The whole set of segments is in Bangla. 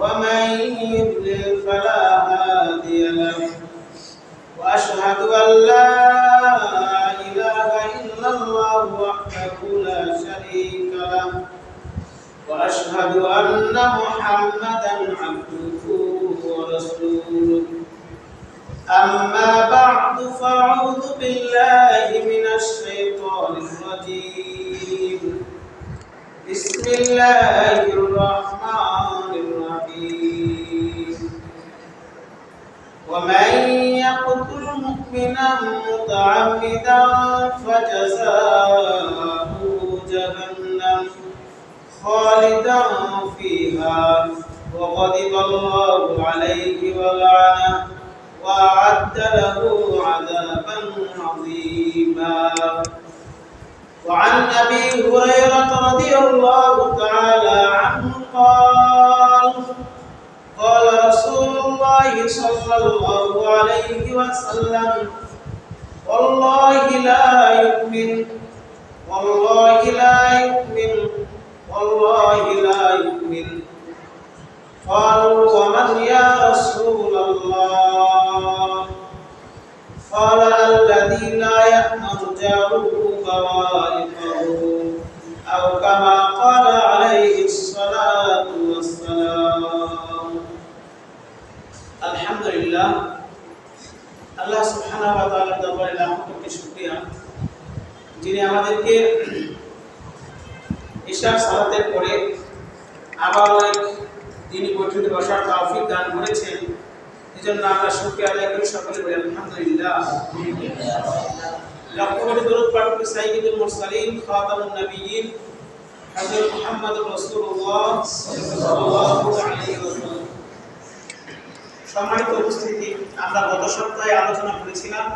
ومن يضلل فلا هادي له. وأشهد أن لا إله إلا الله وحده لا شريك له. وأشهد أن محمدا عبده ورسوله. أما بعد فأعوذ بالله من الشيطان الرجيم. بسم الله الرحمن متعمدا فجزاؤه جهنم خالدا فيها. وغضب الله عليه ولعنه وأعد له عذابا عظيما. وعن أبي هريرة رضي الله تعالى عنه قال قال رسول الله صلى الله عليه وسلم والله لا يؤمن. والله لا يؤمن. والله لا يؤمن. قالوا ومن يا رسول الله؟ قال الذي لا يأمن جاره بوائقه أو كما قال عليه الصلاة والسلام. الحمد لله. আল্লাহ সুবহানাহু ওয়া তাআলার দরবারে লাখ শুকরিয়া। যিনি আমাদেরকে ঈশার সালাতের পরে আবারও তিনি বৈঠকে বসার তৌফিক দান করেছেন, এজন্য আমরা শুকরিয়া আদায় করি, সকলে বলি আলহামদুলিল্লাহ। লক্ষ কোটি দরুদ পাঠ করি সাইয়্যিদুল মুরসালিন, খাতামুন নবিয়্যিন হযরত মুহাম্মদ রাসূলুল্লাহ সাল্লাল্লাহু আলাইহি ওয়াসাল্লাম। সম্মানিত উপস্থিতি, আমরা গত সপ্তাহে আলোচনা করেছিলাম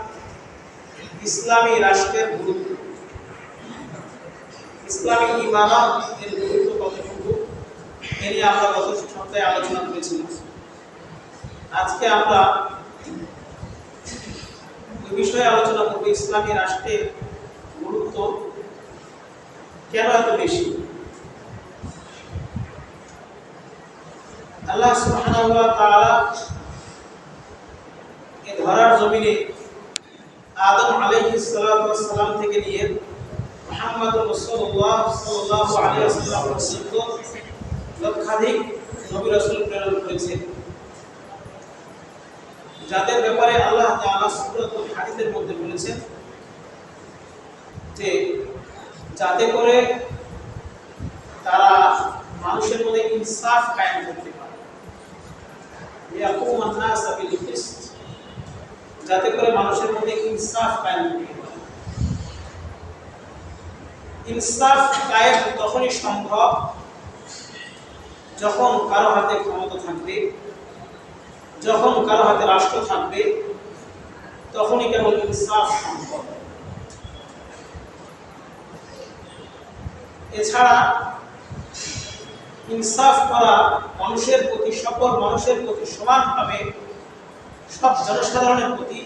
ইসলামী রাষ্ট্রের গুরুত্ব। ইসলামী ইমারত এর গুরুত্ব কতটুকু, এ নিয়ে আমরা গত সপ্তাহে আলোচনা করেছিলাম। আজকে আমরা ওই বিষয়ে আলোচনা করব ইসলামী রাষ্ট্রের গুরুত্ব কেন এত বেশি? আল্লাহ সুবহানাহু ওয়া তাআলা ধরার জমিনে আদম থেকে নিয়ে মুহাম্মদ লক্ষাধিক নবী রাসূল প্রেরণ যাদের ব্যাপারে আল্লাহ হাদিদের মধ্যে বলেছেন যে, যাতে করে তারা মানুষের মধ্যে ইনসাফ কায়েম করতে পারে। যাতে করে মানুষের মধ্যে ইনসাফ ইনসাফ কায়েম তখনই সম্ভব যখন কারও হাতে ক্ষমতা থাকবে, যখন কারও হাতে রাষ্ট্র থাকবে, তখনই কেবল ইনসাফ সম্ভব। এছাড়া ইনসাফ করা মানুষের প্রতি, সকল মানুষের প্রতি সমানভাবে সব জনসাধারণের প্রতি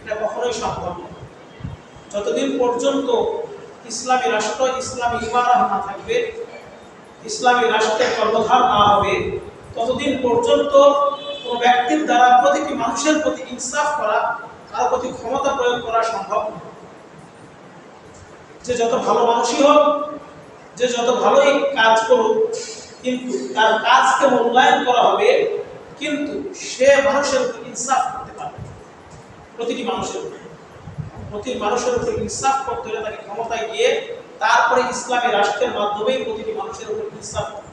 এটা কখনোই সম্ভব নয়। যতদিন পর্যন্ত ইসলামী রাষ্ট্র, ইসলামী ইমারা না থাকবে, ইসলামী রাষ্ট্রের কর্মধার না হবে, ততদিন পর্যন্ত কোনো ব্যক্তির দ্বারা প্রতিটি মানুষের প্রতি ইনসাফ করা, তার প্রতি ক্ষমতা প্রয়োগ করা সম্ভব নয়। যে যত ভালো মানুষই হোক, যে যত ভালোই কাজ করুক, কিন্তু তার কাজকে মূল্যায়ন করা হবে কিন্তু সে মানুষের উপর ইনসাফ করতে পারবে প্রতিটি মানুষের উপর। প্রতি মানুষের উপর ইনসাফ করতে হলে তাকে ক্ষমতায় গিয়ে তারপরে ইসলামী রাষ্ট্রের মাধ্যমেই প্রতিটি মানুষের উপর ইনসাফ করতে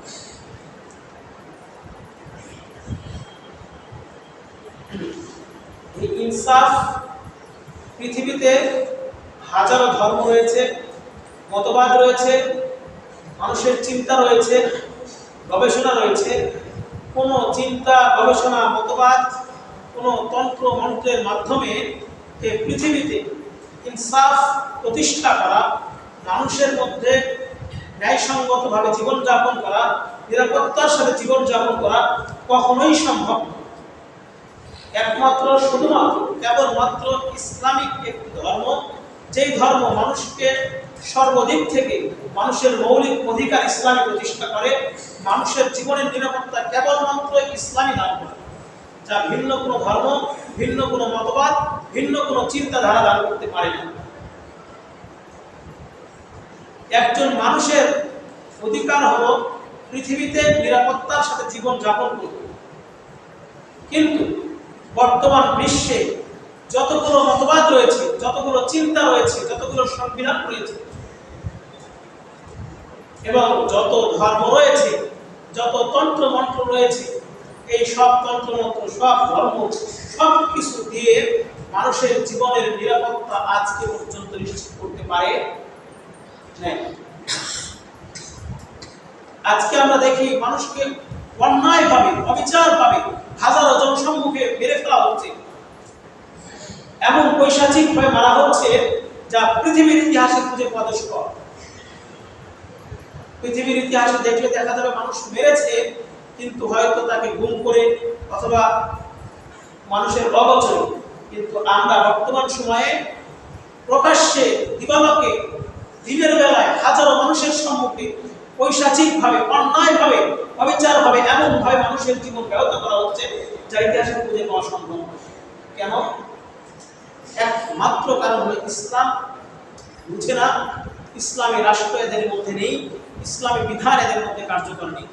ইনসাফ পৃথিবীতে হাজারো ধর্ম রয়েছে, মতবাদ রয়েছে, মানুষের চিন্তা রয়েছে, গবেষণা রয়েছে কোনো চিন্তা, গবেষণা, মতবাদ, কোনো তন্ত্র, মন্ত্রের মাধ্যমে এই পৃথিবীতে ইনসাফ প্রতিষ্ঠা করা, মানুষের মধ্যে ন্যায়সঙ্গতভাবে জীবনযাপন করা, নিরাপত্তার সাথে জীবনযাপন করা কখনোই সম্ভব। একমাত্র, শুধুমাত্র, কেবলমাত্র ইসলামিক একটি ধর্ম, যেই ধর্ম মানুষকে সর্বদিক থেকে মানুষের মৌলিক অধিকার ইসলামী প্রতিষ্ঠা করে, মানুষের জীবনের নিরাপত্তা কেবলমাত্র ইসলামী দান করে। যা ভিন্ন কোনো ধর্ম, ভিন্ন কোনো মতবাদ, ভিন্ন কোনো চিন্তাধারা দান করতে পারে না। একজন মানুষের অধিকার হলো পৃথিবীতে নিরাপত্তার সাথে জীবন যাপন করতে। কিন্তু বর্তমান বিশ্বে যতগুলো মতবাদ রয়েছে, যতগুলো চিন্তা রয়েছে, যতগুলো সংবিধান রয়েছে এবং যত ধর্ম রয়েছে, যত তন্ত্র মন্ত্র রয়েছে, এই সব তন্ত্র মন্ত্র, সব ধর্ম, সব কিছু দিয়ে মানুষের জীবনের নিরাপত্তা আজকে পর্যন্ত নিশ্চিত করতে পারে আজকে আমরা দেখি মানুষকে অন্যায়ভাবে, অবিচারভাবে হাজারো জনসম্মুখে মেরে ফেলা হচ্ছে। এমন পৈশাচিক ভাবে মারা হচ্ছে যা পৃথিবীর ইতিহাসে খুঁজে পাওয়া পৃথিবীর ইতিহাসে দেখলে দেখা যাবে মানুষ মেরেছে, কিন্তু হয়তো তাকে গুম করে অথবা মানুষের অগোচরে। কিন্তু আমরা বর্তমান সময়ে প্রকাশ্যে দিবালকে দিনের বেলায় হাজারো মানুষের সম্মুখে পৈশাচিকভাবে, অন্যায়ভাবে, অবিচারভাবে, এমনভাবে মানুষের জীবন ব্যাহত করা হচ্ছে, যা ইতিহাসে খুঁজে পাওয়া সম্ভব কেন? একমাত্র কারণ হলো ইসলাম। বুঝে না, ইসলামী রাষ্ট্র এদের মধ্যে নেই। ইসলামী বিধান এদের মধ্যে কার্যকর নেই।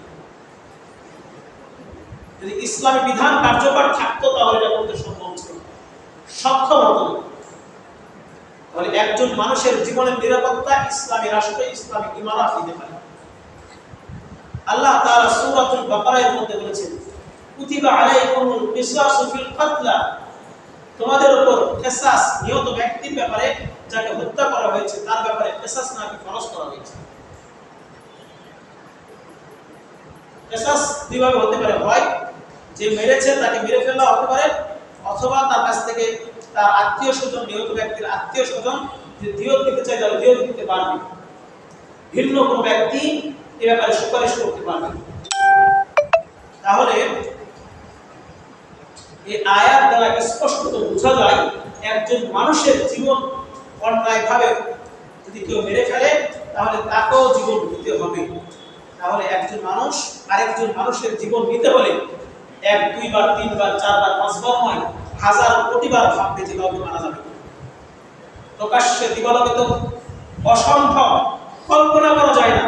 যদি ইসলামী বিধান কার্যকর থাকতো, তাহলে এটা করতে সম্ভব ছিল সক্ষম হতো তাহলে একজন মানুষের জীবনের নিরাপত্তা ইসলামী রাষ্ট্র, ইসলামী ইমারত দিতে পারে। আল্লাহ তাআলা সূরাতুল বাকারার মধ্যে বলেছেন, কুতিবা আলাইকুমুল কিসাসু ফিল কাতলা তোমাদের উপর কিসাস নিহত ব্যক্তির ব্যাপারে যাকে হত্যা করা হয়েছে, তার ব্যাপারে কিসাস নাকি ফরজ করা হয়েছে? কিসাস দুইভাবে হতে পারে, হয় যে মেরেছে, তাকে মেরে ফেলা হতে পারে, অথবা তার কাছ থেকে তার আত্মীয় স্বজন, নিহত ব্যক্তির আত্মীয় স্বজন যে দিয়ত দিতে চায় তাহলে দিয়ত দিতে পারবে। ভিন্ন কোনো ব্যক্তি এ ব্যাপারে সুপারিশ করতে পারবে তাহলে এই আয়াত দ্বারা স্পষ্টত বোঝা যায়, একজন মানুষের জীবন অন্যায়ভাবে যদি কেউ মেরে ফেলে, তাহলে তাকেও জীবন দিতে হবে। তাহলে একজন মানুষ আরেকজন মানুষের জীবন নিতে হলে এক, দুইবার, তিনবার, চারবার, পাঁচবার নয়, হাজার কোটিবার ভাববে যে কাউকে মারা যাবে। প্রকাশ্যে দিবালকে তো অসম্ভব। কল্পনা করা যায় না।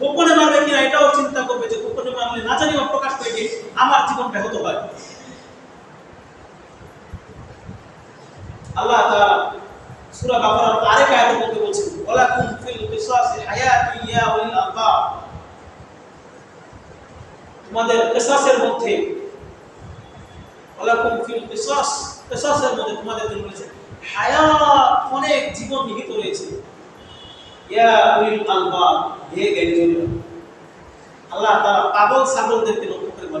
গোপনে মারবে কিনা এটাও চিন্তা করবে যে গোপনে মারলে না জানি প্রকাশ পেয়ে গিয়ে আমার জীবন ব্যাহত হয়। আল্লাহ তাআলা সূরা বাকারার আরেক আয়াতের মধ্যে বলছেন, ওয়ালাকুম ফিল কিসাসি হায়াতুন ইয়া উলিল আলবাব তোমাদের কিসাসের মধ্যে মধ্যে তোমাদের জন্য অনেক জীবন নিহিত রয়েছে। আল্লাহ লক্ষ্য করে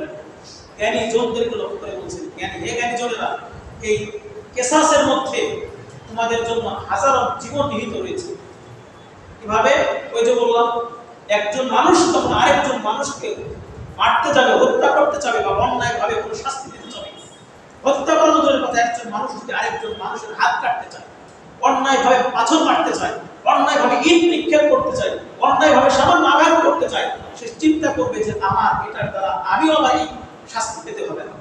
লক্ষ্য করে জ্ঞানী এই মধ্যে তোমাদের জন্য হাজারো জীবন নিহিত রয়েছে। কীভাবে? ওই যে বললাম, একজন মানুষ তখন আরেকজন মানুষকে মারতে যাবে, হত্যা করতে যাবে বা অন্যায় ভাবে কোনো শাস্তি দিতে যাবে। হত্যা করানো দূরের কথা একজন মানুষ যদি আরেকজন মানুষের হাত কাটতে চায় অন্যায় ভাবে পাথর মারতে চায় অন্যায় ভাবে ইট নিক্ষেপ করতে চায় অন্যায় ভাবে সামান্য আঘাত করতে চায়, সে চিন্তা করবে যে আমার এটার দ্বারা আমিও আমার এই শাস্তি পেতে হবে না।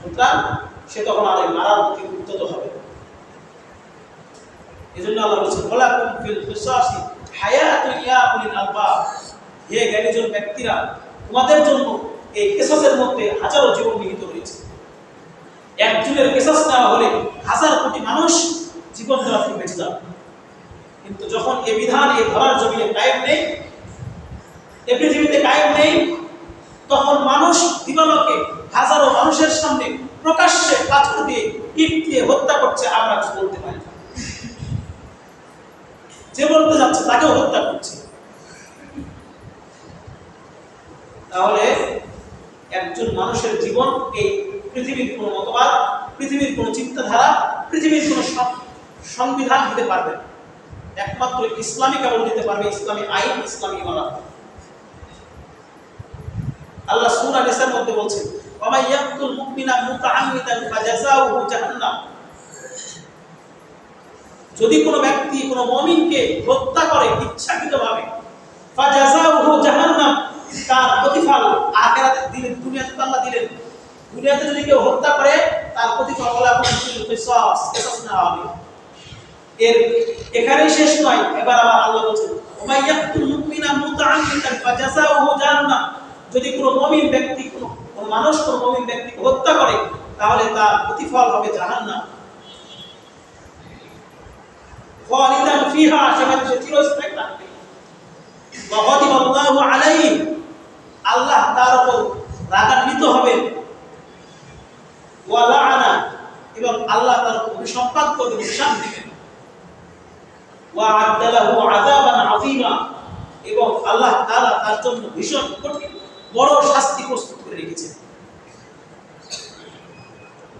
সুতরাং সে তখন আর এই মারার প্রতি উদ্যত হবে এজন্য আল্লাহ বলছেন, ওয়ালাকুম ফিল হায়াতুন ইয়া উলিল আলবাব। হে জ্ঞানীজন ব্যক্তিরা, তোমাদের জন্য এই কেসাসের মধ্যে হাজারো জীবন নিহিত রয়েছে। একজনের কেসাস নেওয়া হলে হাজার কোটি মানুষ জীবন দেওয়া থেকে বেঁচে যাবে। কিন্তু যখন এ বিধান এই ধরার জমিনে কায়েম নেই, এ পৃথিবীতে কায়েম নেই, তখন মানুষ দিবালকে হাজারো মানুষের সামনে প্রকাশ্যে পাথর দিয়ে ইট দিয়ে হত্যা করছে, আমরা কিছু বলতে পারি। যে বলতে যাচ্ছে, তাকেও হত্যা করছে। তাহলে একজন মানুষের জীবন এই পৃথিবীর কোনো মতবাদ, পৃথিবীর কোনো চিন্তাধারা, পৃথিবীর কোনো সংবিধান দিতে পারবে। একমাত্র ইসলামী কেবল দিতে পারবে ইসলামী আইন, ইসলামী ইমারত আল্লাহ সূরা নিসার মধ্যে বলছেন ওয়া ইয়াকতুল মুমিনা মুতাআম্মিদান ফাজাযাউহু জাহান্নাম। যদি কোনো ব্যক্তি কোনো মুমিনকে হত্যা করে ইচ্ছাকৃতভাবে, ফাজাযাউহু জাহান্নাম। তার প্রতিফল আখিরাতে দিলেন, দুনিয়াতে তো আল্লাহ দিলেন। দুনিয়াতে যদি কেউ হত্যা করে, তার প্রতিফল না হবে এর এখানেই শেষ নয়, এবার আবার আল্লাহ বলছেন ওয়া মাই ইয়াকতুল মুমিনা জাহান্নাম। যদি কোনো মমিন ব্যক্তি, কোনো মানুষ, কোনো মমিন হত্যা করে, তাহলে তার প্রতিফল হবে জাহান্নাম। খালিদান ফিহা, সেখানে সে চিরস্থায়ী থাকবে। আল্লাহ তার উপর রাগান্বিত হবেন। ওয়া লাআনা, এবং আল্লাহ তার অভিসম্পাদ করবেন অভিশাপ দিবেন। এবং আল্লাহ তাআলা তার জন্য ভীষণ কঠিন, বড় শাস্তি প্রস্তুত করে রেখেছেন।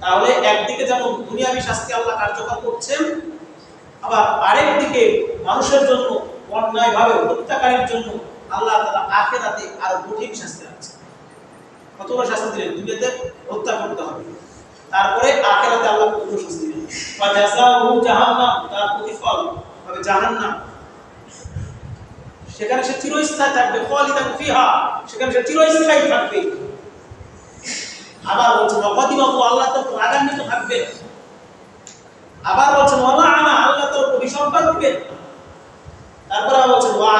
তাহলে একদিকে যেমন দুনিয়াবী শাস্তি আল্লাহ কার্যকর করছেন, আবার আরেক দিকে মানুষের জন্য অন্যায়ভাবে হত্যাকারীর জন্য আল্লাহ তাআলা আখেরাতে আরও কঠিন শাস্তি রাখছেন কত শাস্তি দিলেন? দুনিয়াতে হত্যা করতে হবে। তারপরে আখেরাতে আল্লাহ কত শাস্তি দিলেন? জাহান্নাম, তার প্রতিফল হবে জাহান্নাম। সেখানে সে চিরস্থায়ী থাকবে, খালিদান ফিহা। সেখানে সে চিরস্থায়ী থাকবে। আবার বলছেন অগদিব আল্লাহ তো রাগান্বিত থাকবে। আবার বলছেন ওয়ালা আনা আল্লাহ তোর উপর বিসম্পাদ দিবেন তারপর আবার বলছেন ওয়া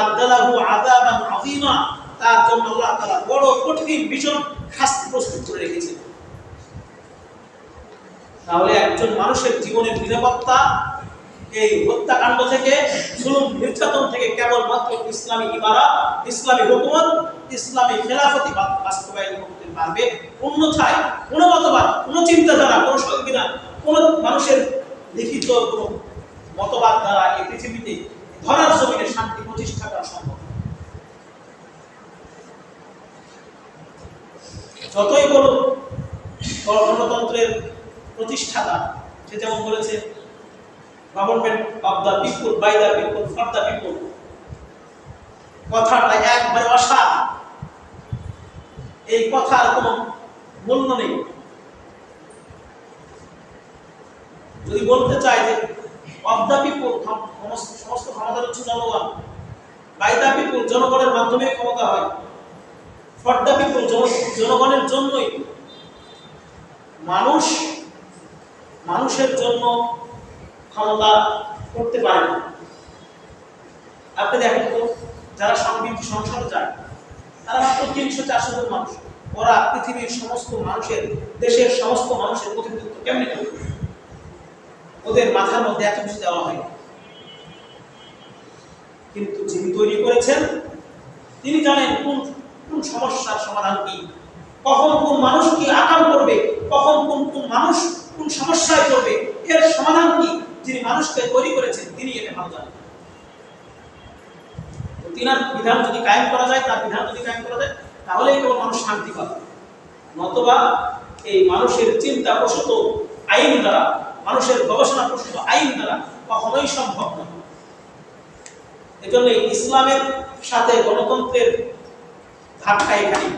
আযাবান আযীমা। তার জন্য আল্লাহ তাআলা বড় কঠিন ভীষণ শাস্তি প্রস্তুত করে রেখেছেন। তাহলে একজন মানুষের জীবনের নিরাপত্তা, এই হত্যাকাণ্ড থেকে, জুলুম, নির্যাতন থেকে কেবলমাত্র ইসলামী ইমারত, ইসলামী হুকুমত, ইসলামী খেলাফতি বাস্তবায়ন করতে পারবে। অন্যথায় কোনো মতবাদ, কোনো চিন্তাধারা, কোনো সংবিধান, কোনো মানুষের লিখিত কোনো মতবাদ দ্বারা এই পৃথিবীতে ধরার জমিনে শান্তি প্রতিষ্ঠা করা সম্ভব। যতই বলুন গণতন্ত্রের প্রতিষ্ঠাতা, সে যেমন বলেছে, government of the people, by the people, for the people. কথাটা একবারে অসার। এই কথার কোনো মূল্য নেই। যদি বলতে চাই যে অফ দ্য পিপুল সমস্ত ক্ষমতার হচ্ছে জনগণ। বাই দ্য পিপুল জনগণের মাধ্যমে ক্ষমতা হয়। ফর দ্য পিপুল জনগণের জন্যই মানুষ মানুষের জন্য ক্ষমতা করতে পারে না। আপনি দেখেন তো, যারা সংবিধান সংসদে যায় তারা মাত্র তিনশো চারশো জন মানুষ। ওরা পৃথিবীর সমস্ত মানুষের, দেশের সমস্ত মানুষের প্রতিনিধিত্ব কেমনি করবে? ওদের মাথার মধ্যে এত কিছু দেওয়া হয় কিন্তু যিনি তৈরি করেছেন, তিনি জানেন কোন কোন সমস্যার সমাধান কি, কখন কোন মানুষ কি আকাম করবে, কখন কোন কোন মানুষ কোন সমস্যায় পড়বে, এর সমাধান কি যিনি মানুষকে তৈরি করেছেন, তিনি এটা ভালো জানেন। তিনার বিধান যদি কায়েম করা যায়, তার বিধান যদি কায়েম করা যায়, তাহলেই কেবল মানুষ শান্তি পাবে। নতবা এই মানুষের চিন্তা প্রসূত আইন দ্বারা মানুষের গবেষণা প্রসূত আইন দ্বারা কখনোই সম্ভব নয় এজন্য ইসলামের সাথে গণতন্ত্রের ধাক্কা এখানে।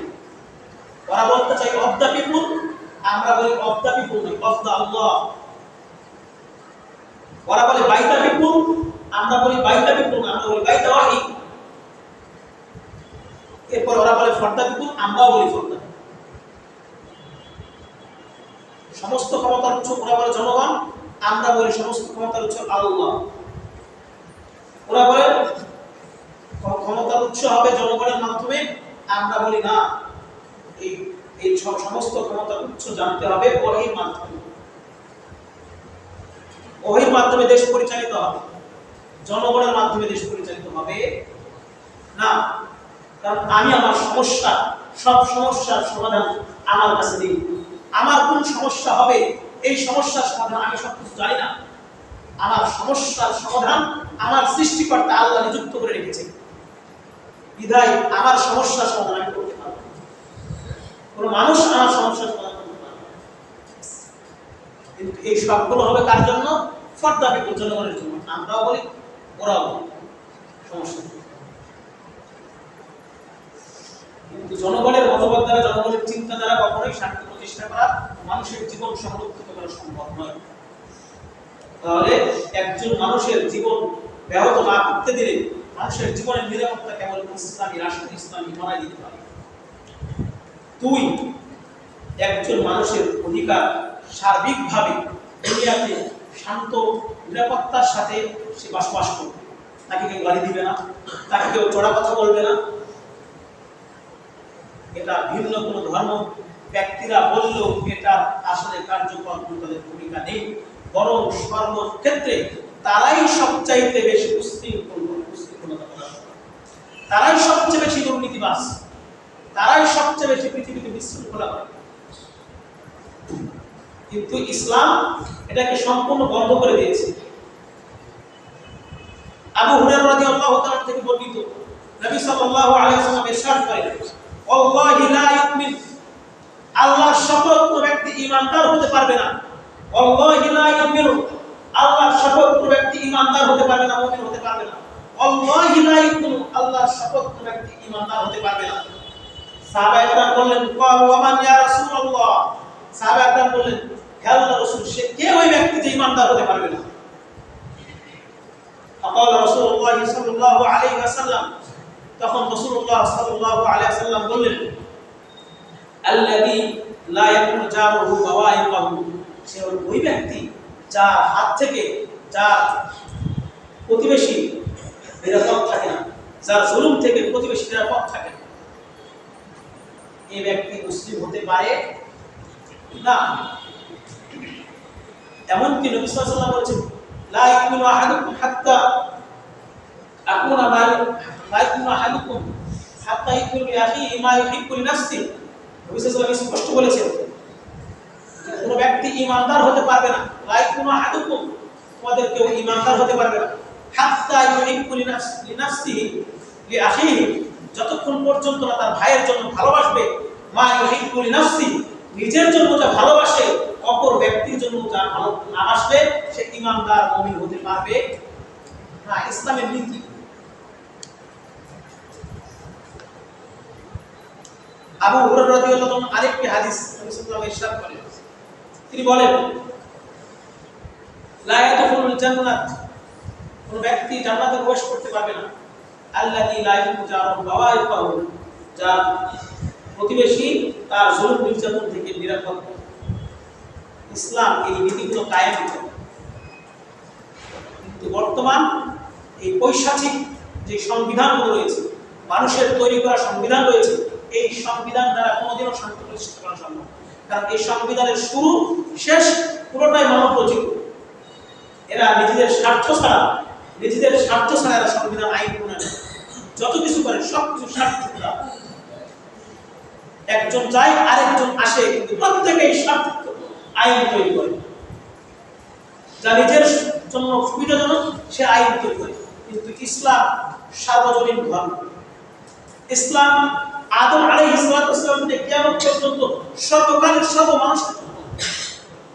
ওরা বলতে চাই অফ দ্য পিপুল আমরা বলি অফ দ্য পিপুল নয় অফ দ্য আল্লাহ ওরা বলে বাই দ্য পিপুল আমরা বলি বাই দ্য পিপুল আমরা বলি বাই দ্য ওয়াহি এরপর ওরা বলে ফর দ্য পিপুল আমরাও বলি ফর দ্য সমস্ত ক্ষমতার উৎস ওরা বলে জনগণ, আমরা বলি সমস্ত ক্ষমতার উৎস আল্লাহ। ওরা বলে ক্ষমতার উৎস হবে জনগণের মাধ্যমে, আমরা বলি না। এই এই সমস্ত ক্ষমতার উৎস জানতে হবে ওহির মাধ্যমে। ওহির মাধ্যমে দেশ পরিচালিত হবে। জনগণের মাধ্যমে দেশ পরিচালিত হবে। না, কারণ আমি আমার সমস্যা, সব সমস্যার সমাধান আমার কাছে নেই। আমার কোন সমস্যা হবে? এই সমস্যার সমাধান আমি সব কিছু জানি না। আমার সমস্যার সমাধান আমার সৃষ্টিকর্তা আল্লাহ নিযুক্ত করে রেখেছে বিধায় আমার সমস্যার সমাধান আমি করতে পারব। কোনো মানুষ আমার সমস্যার সমাধান করতে পারবে না। এই সবগুলো হবে কার জন্য? ফর্দা বিপুল জনগণের জন্য। আমরাও বলি, ওরাও বলি। সমস্যা কিন্তু জনগণের মতবাদ দ্বারা, জনগণের চিন্তা দ্বারা কখনোই শান্তি প্রতিষ্ঠা করা মানুষের জীবন সংরক্ষিত করা সম্ভব নয়। তাহলে একজন মানুষের জীবন ব্যাহত না করতে দিলে মানুষের জীবনের নিরাপত্তা কেবল ইসলামী রাষ্ট্র, ইসলামী বানাই দিতে পারে। দুই, একজন মানুষের অধিকার সার্বিকভাবে দুনিয়াতে শান্ত, নিরাপত্তার সাথে সে বসবাস করবে। তাকে কেউ গালি দিবে না, তাকে কেউ চড়া কথা বলবে না। এটা ভিন্ন কোনো ধর্ম। ব্যক্তিরা বললেও এটা আসলে কার্যকর তাদের ভূমিকা নেই। বরং সর্বক্ষেত্রে তারাই সবচাইতে বেশি উশৃঙ্খল উশৃঙ্খলতা করে। তারাই সবচেয়ে বেশি দুর্নীতিবাস তারাই সবচেয়ে বেশি পৃথিবীতে বিশৃঙ্খলা করে। কিন্তু ইসলাম এটাকে সম্পূর্ণ বন্ধ করে দিয়েছে। আবু হুরায়রা রাদিয়াল্লাহু তাআলা থেকে বর্ণিত, নবী সাল্লাল্লাহু আলাইহি ওয়াসাল্লাম ইরশাদ করেন, আল্লাহি লা ইউমিন আল্লাহর শপথ কোন ব্যক্তি ঈমানদার হতে পারবে না আল্লাহি লা ইউমিন আল্লাহর শপথ কোন ব্যক্তি ঈমানদার হতে পারবে না মুমিন হতে পারবে না আল্লাহি লা ইউমিন আল্লাহর শপথ কোন ব্যক্তি ঈমানদার হতে পারবে না সাহাবায়ে কেরাম বললেন ক্বাল ওয়া মান ইয়া রাসূলুল্লাহ সাহাবায়ে কেরাম বললেন হে আল্লাহর রাসূল সে কে ওই ব্যক্তি যে ঈমানদার হতে পারবে না فقال رسول الله صلى الله عليه وسلم তখন রাসূলুল্লাহ সাল্লাল্লাহু আলাইহি ওয়াসাল্লাম বললেন আল্লাযী লা ইয়াকুনু জারুহু বাওয়াইকাহু। সে ওই ব্যক্তি যার হাত থেকে যার প্রতিবেশী নিরাপদ থাকে না, যার জুলুম থেকে প্রতিবেশী নিরাপদ থাকে এই ব্যক্তি মুসলিম হতে পারে না। এমনকি নবী সাল্লাল্লাহু আলাইহি বলেছেন, লা ইয়াকুনু আহাদুকুম হাত্তা আকুনা মাল লা ইয়াকুনু আহাদুকুম হাত্তা ইয়াকুনু লিআখিহি মা ইউহিব্বু লিনাফসিহি স্পষ্ট বলেছেন কোনো ব্যক্তি ঈমানদার হতে পারবে না। আহাদুকুম, তোমাদের কেউ ঈমানদার হতে পারবে না। হাত্তা ইউহিব্বু লিনাফসিহি লিআখিহি, যতক্ষণ পর্যন্ত না তার ভাইয়ের জন্য ভালোবাসবে। মা ইউহিব্বু লিনাফসিহি নিজের জন্য যা ভালোবাসে, অপর ব্যক্তির জন্য যা ভালো না আসবে সে ইমানদার মুমিন হতে পারবে না। ইসলামের নীতি আবু হুরায়রা রাদিয়াল্লাহু আরেকটি হাদিস নবী করেন তিনি বলেন, লা ইয়াদখুলুল জান্নাত। কোন ব্যক্তি জান্নাতে প্রবেশ করতে পারবে না। আল্লাযী লা যার প্রতিবেশী তার জুলুম নির্যাতন থেকে নিরাপদ। ইসলাম এই নীতিগুলো কায়েম করে কিন্তু বর্তমান এই পৈশাচিক যে সংবিধানগুলো রয়েছে, মানুষের তৈরি করা সংবিধান রয়েছে এই সংবিধান দ্বারা কোনোদিনও শান্তি প্রতিষ্ঠা করা সম্ভব কারণ এই সংবিধানের শুরু, শেষ, পুরোটাই মানব রচিত এরা নিজেদের স্বার্থ ছাড়া, নিজেদের স্বার্থ ছাড়া এরা সংবিধান আইন প্রণয়ন। যত কিছু করে, সব কিছু স্বার্থ একজন যায় আরেকজন আসে, কিন্তু প্রত্যেকেই স্বার্থ আইন তৈরি করে। যা নিজের জন্য সুবিধাজনক, সে আইন তৈরি করে। কিন্তু ইসলাম সার্বজনীন ধর্ম। ইসলাম আদম আলাই ইসলাম থেকে কিয়ামত পর্যন্ত সর্বকালের সর্ব মানুষের জন্য।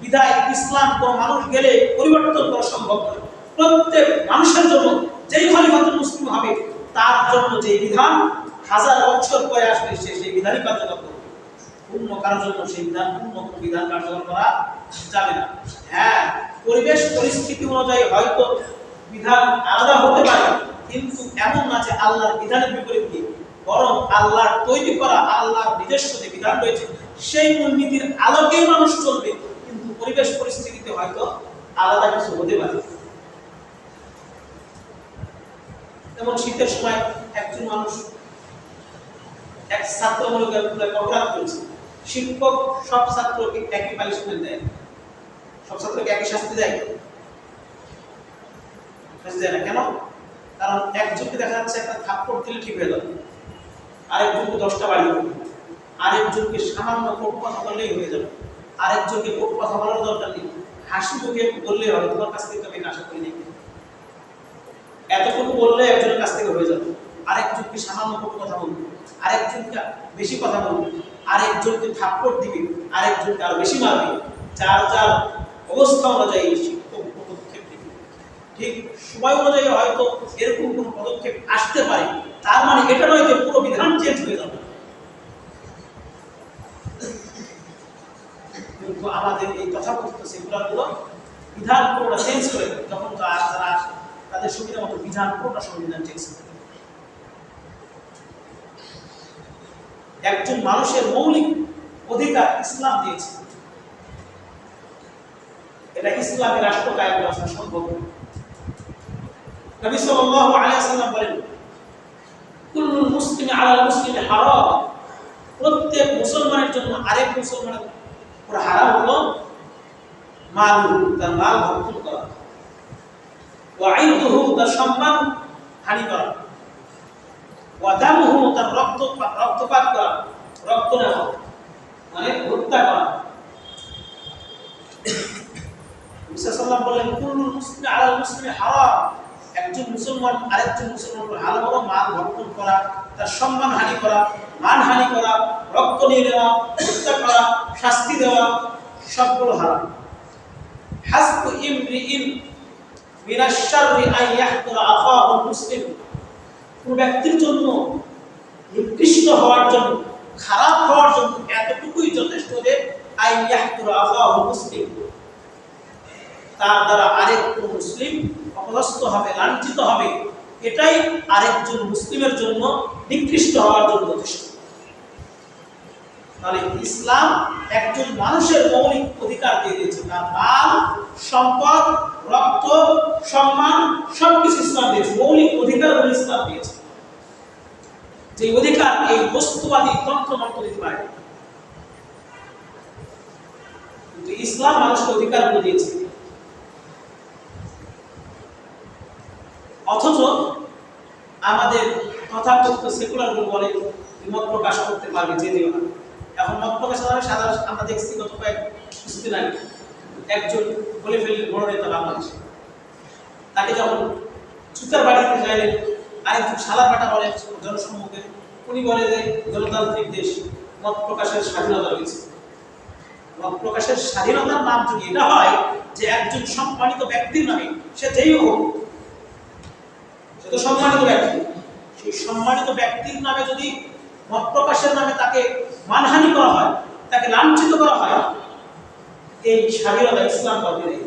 বিদায়, ইসলাম কোন মানুষ গেলে পরিবর্তন করা সম্ভব নয় প্রত্যেক মানুষের জন্য যেই খলিফাতুল মুসলিম হবে, তার জন্য যে বিধান হাজার বছর পরে আসবে, সে সেই বিধানই কার্যকর করবে অন্য কারোর জন্য সেই বিধান অন্য কোনো বিধান কার্যকর করা যাবে না হ্যাঁ পরিবেশ পরিস্থিতি অনুযায়ী হয়তো বিধান আলাদা হতে পারে, কিন্তু এমন না যে আল্লাহর বিধানের বিপরীতে বরং আল্লাহর তৈরি করা, আল্লাহর নিজস্ব যে বিধান রয়েছে, সেই মূলনীতির আলোকেই মানুষ চলবে। কিন্তু পরিবেশ পরিস্থিতিতে হয়তো আলাদা কিছু হতে পারে। যেমন শীতের সময় একজন মানুষ এক অপরাধ করেছে। শিক্ষক সব ছাত্রকে একই পানিশমেন্ট দেয়। সব ছাত্রকে একই শাস্তি দেয়। শাস্তি দেয় না কেন? কারণ একজনকে দেখা যাচ্ছে একটা থাপ্পড় দিলে ঠিক হয়ে যাবে। আরেকজনকে দশটা বাড়ি দেবে। আরেকজনকে সামান্য কটু কথা বললেই হয়ে যাবে। আরেকজনকে কটু কথা বলার দরকার নেই। হাসি মুখে বললেই হবে, তোমার কাছ থেকে আমি আশা করি দেখি এতটুকু বললে একজনের কাছ থেকে হয়ে যাবে। আরেকজনকে সামান্য কটু কথা বলবে, আরেকজনকে বেশি কথা বলবে, আরেকজনকে থাপ্পড় দিবে, আরেকজনকে আরও বেশি মারবে। যার যার অবস্থা অনুযায়ী পদক্ষেপ নেবে। ঠিক সময় অনুযায়ী হয়তো এরকম কোনো পদক্ষেপ আসতে পারে। তার মানে এটা নয় যে পুরো বিধান চেঞ্জ হয়ে যাবে। কিন্তু আমাদের এই তথাকথিত সেগুলারগুলো বিধান পুরোটা চেঞ্জ করে দেবে যখন তারা তারা তাদের সুবিধা মতো বিধান পুরোটা সংবিধান চেঞ্জ করে একজন মানুষের মৌলিক অধিকার ইসলাম দিয়েছে। এটা ইসলামের রাষ্ট্র কায়েম করা সম্ভব নবী সাল্লাল্লাহু আলাইহি সাল্লাম বলেন মুসলিমি আলাল মুসলিমি হারাম। প্রত্যেক মুসলমানের জন্য আরেক মুসলমানের উপর হারাম হলো মাল, তার মাল ভক্ষণ করা। ওয়া আইদুহু তার সম্মান হানি করা। ওয়া দামুহু তার রক্ত রক্তপাত করা। রক্ত নেওয়া মানে হত্যা করা। মুসাল্লাম বললেন, কুল্লুল মুসলিমি আলাল মুসলিমি হারাম। একজন মুসলমান আরেকজন মুসলমান হারাম হলো মাল ভক্ষণ করা, তার সম্মান হানি করা, মানহানি করা, রক্ত নিয়ে নেওয়া, হত্যা করা, শাস্তি দেওয়া, সবগুলো হারাম। হাসবু ইমরিইন মিনাশ শাররি আন ইয়াহতুরা আখাহু মুসলিম। কোন ব্যক্তির জন্য নিকৃষ্ট হওয়ার জন্য, খারাপ হওয়ার জন্য এতটুকুই যথেষ্ট যে আন ইয়াহতুরা আখাহু মুসলিম। তার দ্বারা আরেক কোন মুসলিম অপদস্থ হবে, লাঞ্ছিত হবে। এটাই আরেকজন মুসলিমের জন্য নিকৃষ্ট হওয়ার জন্য যথেষ্ট। তাহলে ইসলাম একজন মানুষের মৌলিক অধিকার দিয়ে দিয়েছে। তার মাল, সম্পদ, রক্ত, সম্মান, সবকিছু ইসলাম দিয়েছে। মৌলিক অধিকার ইসলাম দিয়েছে। যে অধিকার এই বস্তুবাদী তন্ত্র মন্ত্র দিতে পারে। ইসলাম মানুষকে অধিকার দিয়েছে। অথচ আমাদের তথাকথিত সেকুলারগুলো বলে মত প্রকাশ করতে পারবে যে দিও না। এখন মত প্রকাশ করার সাধারণ আমরা দেখছি গত কয়েক কিছুদিন আগে একজন বলে ফেললেন বড় নেতা বাংলাদেশে। তাকে যখন চুতার বাড়িতে চাইলেন আরেকজন সালার পাটা বলে জনসম্মুখে, উনি বলে যে গণতান্ত্রিক দেশ মত প্রকাশের স্বাধীনতা রয়েছে। মত প্রকাশের স্বাধীনতার নাম যদি এটা হয় যে একজন সম্মানিত ব্যক্তির নামে সে যেই হোক সম্মানিত ব্যক্তি। সেই সম্মানিত ব্যক্তির নামে যদি মত প্রকাশের নামে তাকে মানহানি করা হয়, তাকে লাঞ্ছিত করা হয়, এই স্বাধীনতা ইসলাম ধর্মে নেই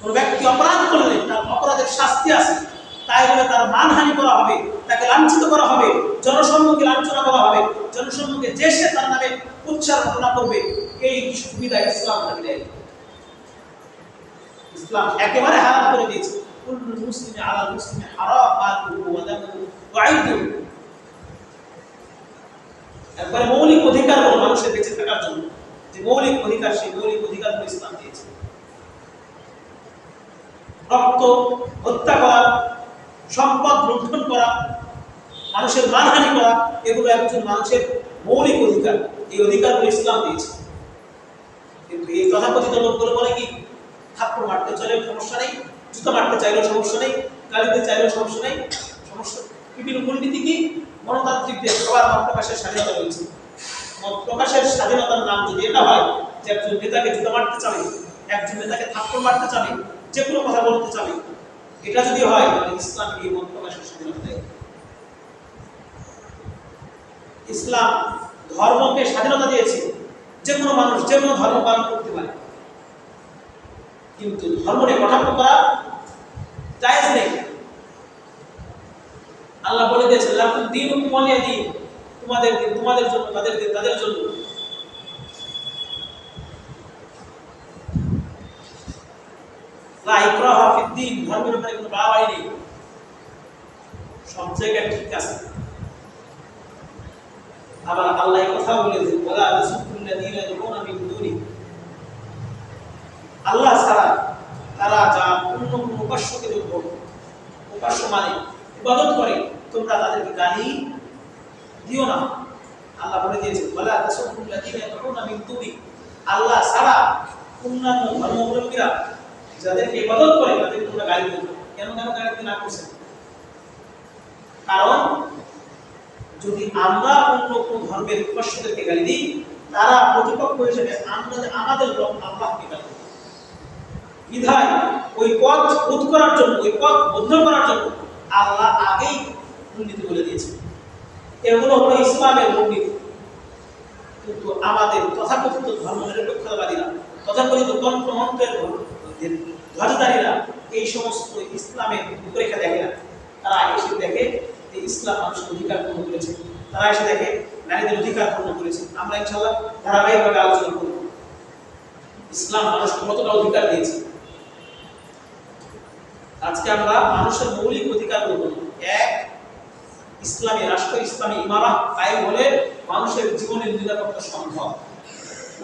কোন ব্যক্তি অপরাধ করলে, তার অপরাধের শাস্তি আছে, তাই বলে তার মানহানি করা হবে, তাকে লাঞ্ছিত করা হবে, জনসম্মুখে লাঞ্ছনা করা হবে, জনসম্মুখে যে সে তার নামে উচ্চার করবে, এই সুবিধা ইসলাম তাকে দেয় ইসলাম একেবারে হারাম করে দিয়েছে। কুল্লু মুসলিমি আলা মুসলিমি হারাম, মালুহু ওয়া দামুহু ওয়া আইদুহু। একবারে মৌলিক অধিকার হলো মানুষের বেঁচে থাকার জন্য। যে মৌলিক অধিকার, সেই মৌলিক অধিকার ইসলাম দিয়েছে। রক্ত, হত্যা করা, সম্পদ লুণ্ঠন করা, মানুষের মানহানি করা, এগুলো একজন মানুষের মৌলিক অধিকার। এই অধিকারগুলো ইসলাম দিয়েছে। কিন্তু এই তথাকথিত লোকগুলো বলে কি? থাপ্পড় মারতে চাইলেও সমস্যা নেই, জুতো মারতে চাইলেও সমস্যা নেই গালি দিতে চাইলেও সমস্যা নেই, সমস্যা। বিভিন্ন মূলনীতি কি? গণতান্ত্রিক দেশ, সবার মত প্রকাশের স্বাধীনতা রয়েছে। মত প্রকাশের স্বাধীনতার নাম যদি এটা হয় যে একজন নেতাকে জুতো মারতে চাবে, একজন নেতাকে থাপ্পড় মারতে চাবে, যে কোনো কথা বলতে চাবে, এটা যদি হয়, তাহলে ইসলাম এই মত প্রকাশের স্বাধীনতা দেয়? ইসলাম ধর্মকে স্বাধীনতা দিয়েছে। যে কোনো মানুষ যে কোনো ধর্ম পালন করতে পারে। কিন্তু ধর্ম নিয়ে কটাক্ষ করা জায়েজ নেই। আল্লাহ বলে দিয়েছে লাকুম দীনুকুম ওয়ালিয়া দীন তোমাদের দিন তোমাদের জন্য তাদের দিন তাদের জন্য ফিদ্দীন ধর্মের উপরে কোনো বাড়াবাড়ি নেই। সব জায়গায় ঠিক আছে। আবার আল্লাহ কথা বলেছেন ওলা রাসূলুল্লাযীনা ইয়াদউনা মিন দুনি আল্লাহ ছাড়া তারা যা অন্য কোনো উপাস্যকে দেখব উপাস্য মানে ইবাদত করে, তোমরা তাদেরকে গালি দিও না। আল্লাহ বলে ইয়াদউনা মিন দুনি আল্লাহ ছাড়া অন্যান্য ধর্মাবলম্বীরা যাদেরকে ইবাদত করে, তাদেরকে তোমরা গালি দিও কেন কেন গালি না করছেন? কারণ যদি আমরা অন্য কোন ধর্মের উপাস্যদেরকে গালি দিই, তারা প্রতিপক্ষ হিসেবে আমরা আমাদের লোক আল্লাহ বিধান বিধায় ওই পথ রোধ করার জন্য, ওই পথ বন্ধ করার জন্য আল্লাহ আগেই মূলনীতি বলে দিয়েছে এগুলো হলো ইসলামের মূলনীতি কিন্তু আমাদের তথাকথিত ধর্ম নিরপেক্ষতাবাদীরা তথাকথিত তন্ত্রমন্ত্রের ধ্বজাধারীরা এই সমস্ত ইসলামের রূপরেখা দেখে না। তারা এসে দেখে যে ইসলাম মানুষের অধিকার পূর্ণ করেছে। তারা এসে দেখে নারীদের অধিকার পূর্ণ করেছে। আমরা ইনশাল্লাহ ধারাবাহিকভাবে আলোচনা করব। ইসলাম মানুষকে কতটা অধিকার দিয়েছে? আজকে আমরা মানুষের মৌলিক অধিকার বলব। এক, ইসলামী রাষ্ট্র, ইসলামী ইমারত। কায়েম হলে মানুষের জীবনের নিরাপত্তা সম্ভব।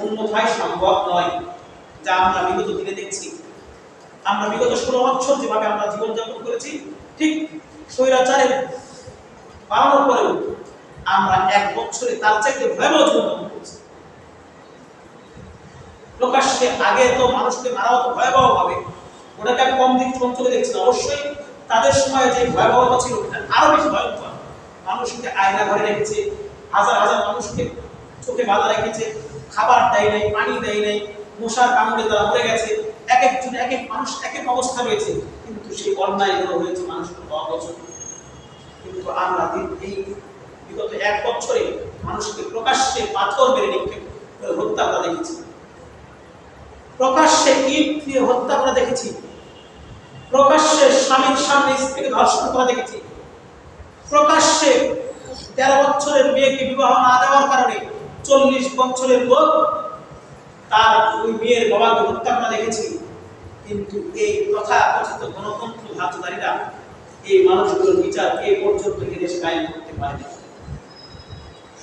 অন্যথায় সম্ভব নয়, যা আমরা বিগত দিনে দেখছি। আমরা বিগত ষোলো বছর যেভাবে আমরা জীবনযাপন করেছি, ঠিক স্বৈরাচারের পালানোর পরেও আমরা এক বছরে তার চাইতে ভয়াবহ জীবনযাপন করছি। প্রকাশ্যে আগে তো মানুষকে মারা হতো ভয়াবহ ভাবে ওটাকে আমি কম দিক অঞ্চলে দেখছি অবশ্যই তাদের সময় যে ভয়াবহতা ছিল ওটা আরও বেশি ভয়ঙ্কর। মানুষকে আয়না ঘরে রেখেছে, হাজার হাজার মানুষকে চোখে বাধা রেখেছে, খাবার দেয় নাই, পানি দেয় নাই, মশার কামড়ে তারা মরে গেছে, এক একজন, এক এক মানুষ, এক এক অবস্থা রয়েছে। কিন্তু সেই অন্যায়গুলো হয়েছে মানুষের বছর কিন্তু আমরা এই বিগত এক বছরে মানুষকে প্রকাশ্যে পাথর মেরে নিক্ষেপ করে হত্যা করা দেখেছি। প্রকাশ্যে ইট দিয়ে হত্যা করা দেখেছি। প্রকাশ্যে স্বামীর সামনে স্ত্রীকে ধর্ষণ করা দেখেছি। প্রকাশ্যে তেরো বছরের মেয়েকে বিবাহ না দেওয়ার কারণে চল্লিশ বছরের লোক তার ওই মেয়ের বাবাকে হত্যা করা দেখেছি। কিন্তু এই তথা কথিত গণতন্ত্র ধাতুধারীরা এই মানুষগুলোর বিচার এ পর্যন্ত এ দেশে কায়েম করতে পারে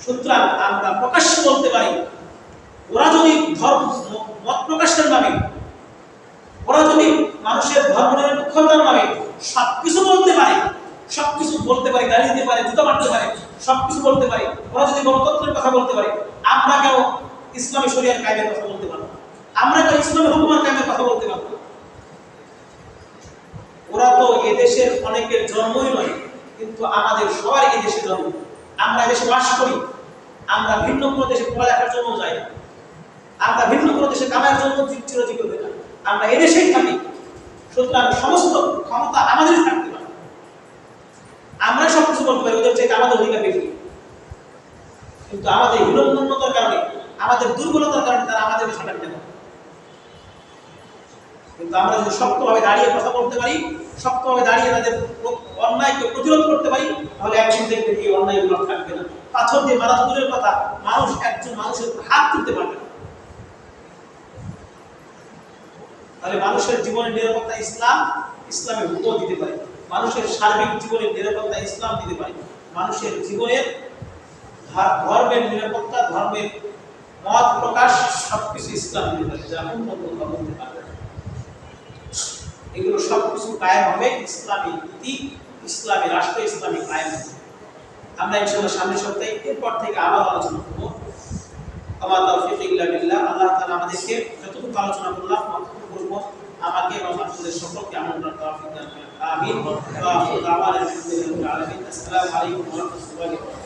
সুতরাং আমরা প্রকাশ্যে বলতে পারি, ওরা যদি ধর্ম মত প্রকাশের নামে, ওরা যদি মানুষের ধর্ম নিরপেক্ষতার নামে সবকিছু বলতে পারে, সবকিছু বলতে পারে, গালি দিতে পারে, জুতা মারতে পারে, সবকিছু বলতে পারে, ওরা যদি গণতন্ত্রের কথা বলতে পারে আমরা কেন ইসলামী শরিয়ার কায়েমের কথা বলতে পারব। আমরা কেন ইসলামী হুকুমার কায়েমের কথা বলতে পারব। ওরা তো এদেশের অনেকের জন্মই নয়, কিন্তু আমাদের সবার এদেশে জন্ম। আমরা এদেশে বাস করি, আমরা ভিন্ন কোনো দেশে পড়ালেখার জন্য যাই আমরা ভিন্ন কোনো দেশে কামার জন্য চিরজীবী হই না। আমরা এদেশেই থাকি। সুতরাং সমস্ত ক্ষমতা আমাদেরই থাকতে পারে। আমরা সব কিছু করতে পারি, ওদের চাইতে আমাদের অধিকার বেশি। কিন্তু আমাদের হীনমন্যতার কারণে, আমাদের দুর্বলতার কারণে তারা আমাদেরকে ছাটান দেয় কিন্তু আমরা যদি শক্তভাবে দাঁড়িয়ে কথা বলতে পারি, শক্তভাবে দাঁড়িয়ে তাদের অন্যায়কে প্রতিরোধ করতে পারি, তাহলে একজন দেখবেন এই অন্যায়গুলো থাকবে না। পাথর দিয়ে মারা দূরের কথা, মানুষ একজন মানুষের হাত তুলতে পারবে না। তাহলে মানুষের জীবনের নিরাপত্তা ইসলাম ইসলামের হুকুম দিতে পারে। মানুষের সার্বিক জীবনের নিরাপত্তা ইসলাম দিতে পারে। মানুষের জীবনের ধর্মের নিরাপত্তা, ধর্মের মত প্রকাশ সবকিছু ইসলাম দিতে পারে, যা কথা বলতে পারবে এগুলো সবকিছু কায়েম হবে ইসলামী নীতি, ইসলামী রাষ্ট্র, ইসলামী কায়েম হবে আমরা ইনশাআল্লাহ সামনের সপ্তাহে এরপর থেকে আবার আলোচনা করব। আমার তৌফিক আল্লাহ আমাদেরকে যতটুকু আলোচনা করলাম করব। আমাকে এবং আপনাদের সকলকে আমন্ত্রণ করেন। আমিন। আসসালামু আলাইকুম ওয়া রাহমাতুল্লাহি ওয়া বারাকাতুহু।